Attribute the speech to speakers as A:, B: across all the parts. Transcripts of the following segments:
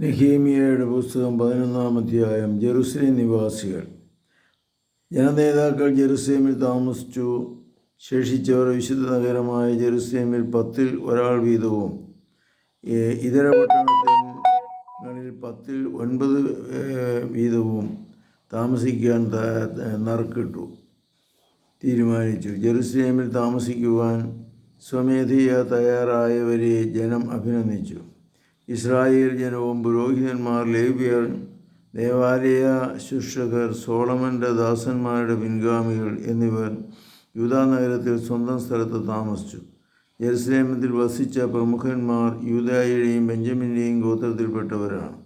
A: നെഹീമിയയുടെ പുസ്തകം പതിനൊന്നാം അധ്യായം ജെറുസലേം നിവാസികൾ. ജനനേതാക്കൾ ജെറുസലേമിൽ താമസിച്ചു. ശേഷിച്ചവർ വിശുദ്ധ നഗരമായ ജെറുസലേമിൽ പത്തിൽ ഒരാൾ വീതവും ഇതര പട്ടണങ്ങളിൽ പത്തിൽ ഒൻപത് വീതവും താമസിക്കാൻ നറുക്കിട്ടു. തീരുമാനിച്ചു. ജെറുസലേമിൽ താമസിക്കുവാൻ സ്വമേധയാ തയ്യാറായവരെ ജനം അഭിനന്ദിച്ചു. ഇസ്രായേൽ ജനവും പുരോഹിതന്മാർ ലേവ്യർ ദേവാലയ ശുശ്രകർ സോളമന്റെ ദാസന്മാരുടെ പിൻഗാമികൾ എന്നിവർ യൂദാ നഗരത്തിൽ സ്വന്തം സ്ഥലത്ത് താമസിച്ചു. ജെറുസലേമത്തിൽ വസിച്ച പ്രമുഖന്മാർ യൂതായുടെയും ബെഞ്ചമിന്റെയും ഗോത്രത്തിൽപ്പെട്ടവരാണ്.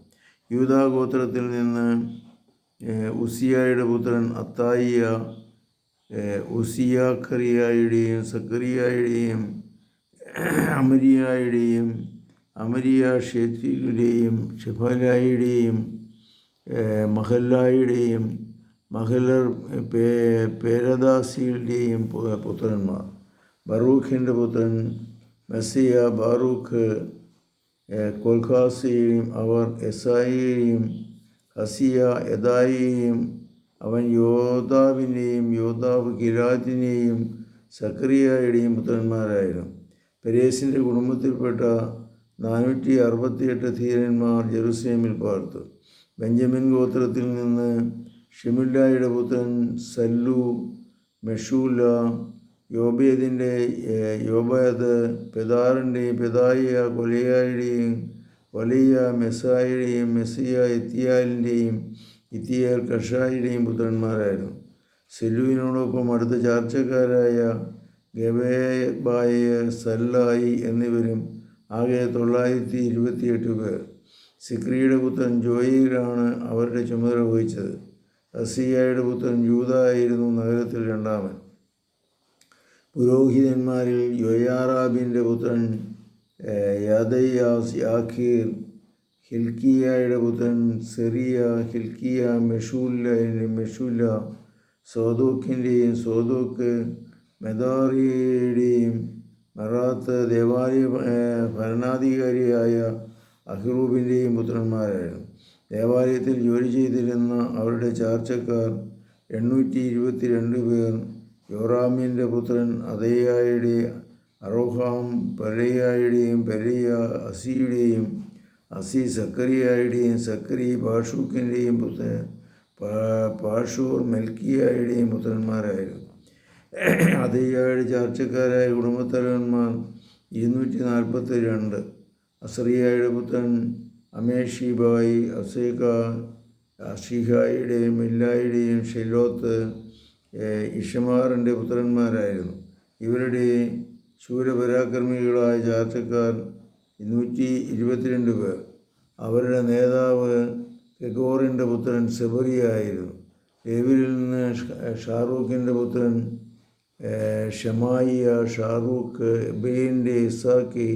A: യൂതാ ഗോത്രത്തിൽ നിന്ന് ഉസിയായുടെ പുത്രൻ അത്തായിയ ഉസിയാക്കറിയായുടെയും സക്കറിയായുടെയും അമരിയായുടെയും അമരിയ ഷെത്തിയുടെയും ഷെഫലായിയുടെയും മഹല്ലായിയുടെയും മഹല്ലർ പേ പേരദാസിയുടെയും പുത്രന്മാർ. ബറൂഖിന്റെ പുത്രൻ മെസ്സിയ ബാറൂഖ് കൊൽഖാസിയെയും അവർ എസായിയെയും ഹസിയ യദായിയെയും അവൻ യോദാവിനെയും യോദാവ് ഗിലാദിനെയും സക്രിയയുടെയും പുത്രന്മാരായിരുന്നു. പെരേസിന്റെ കുടുംബത്തിൽപ്പെട്ട നാനൂറ്റി അറുപത്തിയെട്ട് ധീരന്മാർ ജെറുസലേമിൽ പാർത്തു. ബെഞ്ചമിൻ ഗോത്രത്തിൽ നിന്ന് ഷിമില്ലായുടെ പുത്രൻ സല്ലു മെഷൂല യോബേദിന്റെ യോബേദ് പെതാറിന്റെയും പെതായ കൊലയായുടെയും വലിയ മെസ്സായുടെയും മെസ്സിയ ഇത്തിയാലിന്റെയും ഇത്തിയാൽ കഷായുടെയും പുത്രന്മാരായിരുന്നു. സെല്ലുവിനോടൊപ്പം അടുത്ത ചാർച്ചക്കാരായ ഗവേബായ സല്ലായി എന്നിവരും ആകെ തൊള്ളായിരത്തി ഇരുപത്തിയെട്ട് പേർ. സിക്രിയുടെ പുത്രൻ ജോയിലാണ് അവരുടെ ചുമതല വഹിച്ചത്. അസിയായുടെ പുത്രൻ ജൂത ആയിരുന്നു നഗരത്തിൽ രണ്ടാമൻ. പുരോഹിതന്മാരിൽ യൊയാറാബിന്റെ പുത്രൻ യാദയ്യാസ് യാഖീർ ഹിൽക്കിയായുടെ പുത്രൻ സെറിയ ഹിൽക്കിയ മെഷൂല്ല മെഷൂല്ല സോദോക്കിന്റെയും സോദോക്ക് മെദാറിയുടെയും മെറാത്ത് ദേവാലയ ഭരണാധികാരിയായ അഹ്റൂബിന്റെയും പുത്രന്മാരായിരുന്നു. ദേവാലയത്തിൽ ജോലി ചെയ്തിരുന്ന അവരുടെ ചാർച്ചക്കാർ എണ്ണൂറ്റി ഇരുപത്തി രണ്ട് പേർ. യോറാമിന്റെ പുത്രൻ അതയ്യായുടെ അറോഹാം പെരയായുടെയും പെരയ അസിയുടെയും അസി സക്കറിയായുടെയും സക്കറി പാഷൂക്കിന്റെയും പുത്രൻ പാഷൂർ മെൽക്കിയായുടെയും പുത്രന്മാരായിരുന്നു. അതയ്യായുടെ ചാർച്ചക്കാരായ കുടുംബത്തലവന്മാർ ഇരുന്നൂറ്റി നാൽപ്പത്തി രണ്ട് അസറിയായുടെ പുത്രൻ അമേഷിബായി അസേക അഷിഹായുടെയും മില്ലായുടെയും ഷെലോത്ത് ഇഷമാറിന്റെ പുത്രന്മാരായിരുന്നു. ഇവരുടെ ശൂരപരാക്രമികളായ ചാർച്ചക്കാർ ഇരുന്നൂറ്റി ഇരുപത്തിരണ്ട് പേർ. അവരുടെ നേതാവ് കെഗോറിന്റെ പുത്രൻ സെബറിയായിരുന്നു. ലേവിലിൽ നിന്ന് ഷാറൂഖിന്റെ പുത്രൻ ഏഹ്, ഷമായിയ ഷാറൂഖ് എബേലിന്റെ ഇസാക്കി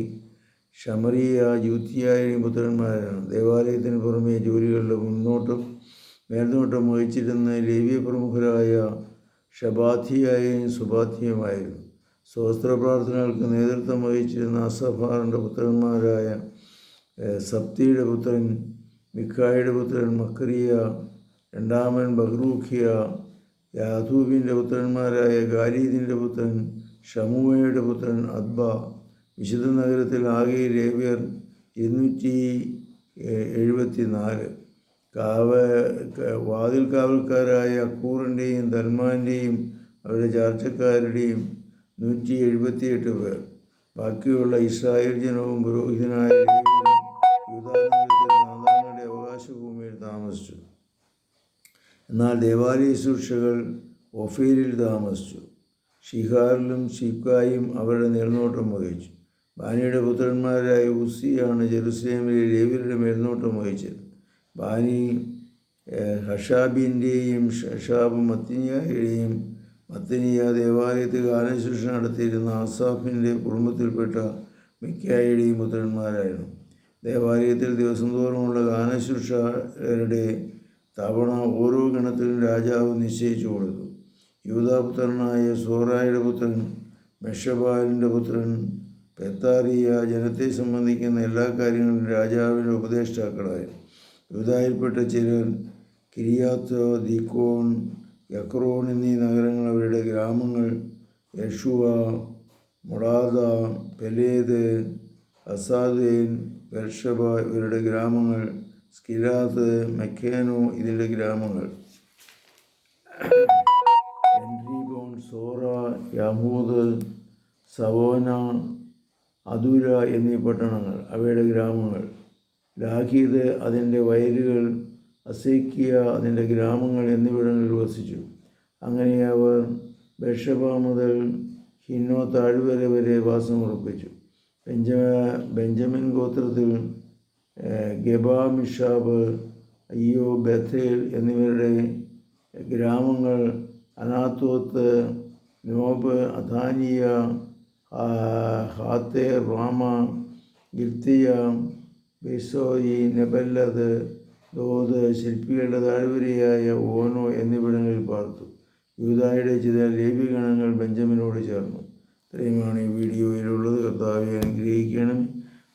A: ഷമറിയ യൂത്തിയായും പുത്രന്മാരാണ്. ദേവാലയത്തിന് പുറമെ ജോലികളുടെ മുന്നോട്ടും മേൽനോട്ടം വഹിച്ചിരുന്ന ലേവ്യ പ്രമുഖരായ ഷബാധിയായും സുബാധിയുമായിരുന്നു സ്വസ്ത്ര പ്രാർത്ഥനകൾക്ക് നേതൃത്വം വഹിച്ചിരുന്ന അസഫാറിന്റെ പുത്രന്മാരായ സപ്തിയുടെ പുത്രൻ മിക്കായുടെ പുത്രൻ മക്കറിയ രണ്ടാമൻ ബഹ്റൂഖിയ യാദൂബിന്റെ പുത്രന്മാരായ ഗാലീദിന്റെ പുത്രൻ ഷമുവയുടെ പുത്രൻ അദ്ബ വിശുദ്ധ നഗരത്തിൽ ആകെ ലേവ്യർ ഇരുന്നൂറ്റി എഴുപത്തി നാല് കാവ വാതിൽ കാവൽക്കാരായ അക്കൂറിന്റെയും ധർമാന്റെയും അവരുടെ ചാർച്ചക്കാരുടെയും നൂറ്റി എഴുപത്തിയെട്ട് പേർ. ബാക്കിയുള്ള ഇസ്രായേൽ ജനവും പുരോഹിതനായ ലേവ്യരും യൂദാനഗരത്തിൽ നാദാങ്ങളുടെ അവകാശഭൂമിയിൽ താമസിച്ചു. എന്നാൽ ദേവാലയ ശുശ്രൂഷകൾ ഒഫീരിൽ താമസിച്ചു. ഷിഹാറിലും ഷിക്കായും അവരുടെ മേൽനോട്ടം വഹിച്ചു. ബാനിയുടെ പുത്രന്മാരായ ഉസിയാണ് ജെറുസലേമിലെ രേവിയുടെ മേൽനോട്ടം വഹിച്ചത്. ബാനി ഹഷാബിന്റെയും ഷഷാബ് മത്തിനിയായുടെയും മത്തിനിയ ദേവാലയത്തിൽ ഗാനശുശ്രൂഷ നടത്തിയിരുന്ന ആസാഫിന്റെ കുടുംബത്തിൽപ്പെട്ട മിക്കായുടെയും പുത്രന്മാരായിരുന്നു. ദേവാലയത്തിൽ ദിവസം തോറുമുള്ള ഗാനശുശ്രൂഷകരുടെ തവണ ഓരോ ഗണത്തിലും രാജാവ് നിശ്ചയിച്ചു കൊടുത്തു. യൂതാപുത്രനായ സോറായുടെ പുത്രൻ മെഷബാലിന്റെ പുത്രൻ പെത്താറിയ ജനത്തെ സംബന്ധിക്കുന്ന എല്ലാ കാര്യങ്ങളും രാജാവിന്റെ ഉപദേഷ്ടാക്കളായി. യൂതായിൽപ്പെട്ട ചിലർ കിരിയാത്ത് ദിക്കോൺ യക്രോൺ എന്നീ നഗരങ്ങൾ അവരുടെ ഗ്രാമങ്ങൾ യഷുവ മൊടാദ പെലേദ് അസാദേൻ ബർഷബ ഇവരുടെ ഗ്രാമങ്ങൾ സ്കിലാത്ത് മെക്കേനോ ഇതിന്റെ ഗ്രാമങ്ങൾ. എൻട്രീബോൺ സോറ യമൂദ് സവോന അതുര എന്നീ പട്ടണങ്ങൾ. അവയുടെ ഗ്രാമങ്ങൾ. ലാഖീദ് അതിന്റെ വയലുകൾ അസേക്കിയ അതിന്റെ ഗ്രാമങ്ങൾ എന്നിവിടങ്ങളിൽ വസിച്ചു. അങ്ങനെ അവർ ബഷബ മുതൽ ഹിന്നോ താഴ്വര വരെ വാസം ഉറപ്പിച്ചു ബെഞ്ച ബെഞ്ചമിൻ ഗോത്രത്തിൽ ഗെബാ മിഷാബ് അയ്യോ ബഥേൽ എന്നിവരുടെ ഗ്രാമങ്ങൾ അനാത്തോത്ത് നോബ് അധാനിയ ആ- ഹാത്തെ റാമ ഗിൽത്തിയ ബിസോയി നെബല്ലത് ദോത് ശില്പികളുടെ താഴ്വരയായ ഓനോ എന്നിവിടങ്ങളിൽ പാർത്തു. യൂതായുടെ ചില ലേബിഗണങ്ങൾ ബെഞ്ചമിനോട് ചേർന്നു. ഇത്രയുമാണ് ഈ വീഡിയോയിലുള്ളത്. കർത്താവെ അനുഗ്രഹിക്കണം.